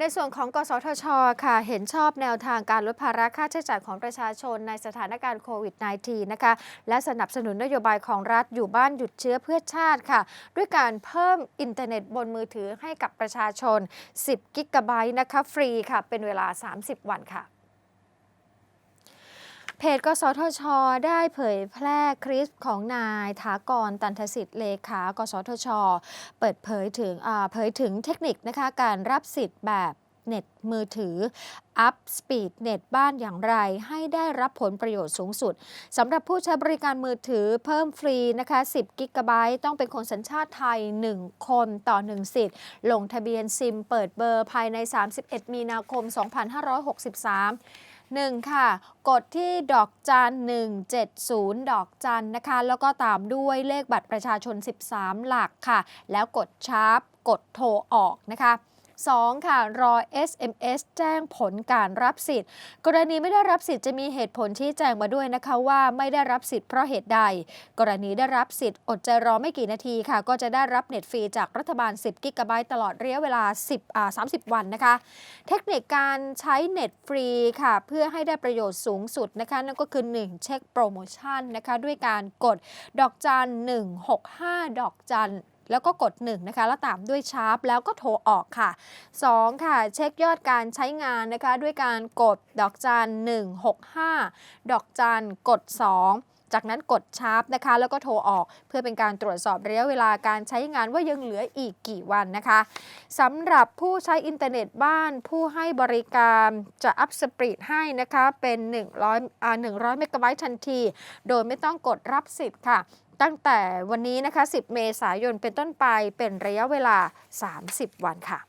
ในส่วนของกสทช ค่ะ เห็นชอบแนวทางการลดภาระค่าใช้จ่ายของประชาชนในสถานการณ์โควิด -19 นะคะ และสนับสนุนนโยบายของรัฐอยู่บ้านหยุดเชื้อเพื่อชาติค่ะ ด้วยการเพิ่มอินเทอร์เน็ตบนมือถือให้กับประชาชน 10 กิกะไบต์นะคะ ฟรีค่ะ เป็นเวลา 30 วันค่ะ จกสทช ได้เผยแพร่คลิปของนายถากรตันทสิทธิ์เลขากสทช เปิดเผยถึงอ่าเผยถึงเทคนิคนะคะการรับสิทธิ์แบบเน็ตมือถืออัพสปีดเน็ตบ้านอย่างไร ให้ได้รับผลประโยชน์สูงสุดสำหรับผู้ใช้บริการมือถือเพิ่มฟรีนะคะ 10 กิกะไบต์ต้องเป็นคนสัญชาติไทย 1 คนต่อ 1 สิทธิ์ ลงทะเบียนซิมเปิดเบอร์ภายใน 31 มีนาคม 2563 1 ค่ะ กดที่ดอกจัน170 ดอกจันนะคะ แล้วก็ตามด้วยเลขบัตรประชาชน 13 หลักค่ะ แล้วกดชาร์ปกดโทรออกนะคะ 2 ค่ะรอ SMS แจ้งผลการรับสิทธิ์ กรณีไม่ได้รับสิทธิ์จะมีเหตุผลที่แจ้งมาด้วยนะคะว่าไม่ได้รับสิทธิ์เพราะเหตุใด กรณีได้รับสิทธิ์อดใจรอไม่กี่นาทีค่ะ ก็จะได้รับเน็ตฟรีจากรัฐบาล 10 กิกะไบต์ตลอดระยะเวลา 10อ่า30 วันนะคะ เทคนิคการใช้เน็ตฟรีค่ะ เพื่อให้ได้ประโยชน์สูงสุดนะคะนั่นก็คือ 1 เช็คโปรโมชั่นนะคะด้วยการกดดอกจัน165 ดอกจัน แล้วก็กด1นะคะแล้วตามด้วยชาร์ปแล้วก็โทรออกค่ะ 2 ค่ะ เช็คยอดการใช้งานนะคะ ด้วยการกดดอกจัน 165 ดอกจันกด 2จากนั้นกดชาร์ปนะคะ แล้วก็โทรออกเพื่อเป็นการตรวจสอบระยะเวลาการใช้งานว่ายังเหลืออีกกี่วันนะคะสำหรับผู้ใช้อินเทอร์เน็ตบ้านผู้ให้บริการจะอัพสปีดให้นะคะ เป็น 100อ่า100 เมกะไบต์ทันที โดยไม่ต้องกดรับสิทธิ์ค่ะ ตั้งแต่วันนี้นะคะ 10 เมษายนเป็นต้นไปเป็นระยะเวลา 30 วันค่ะ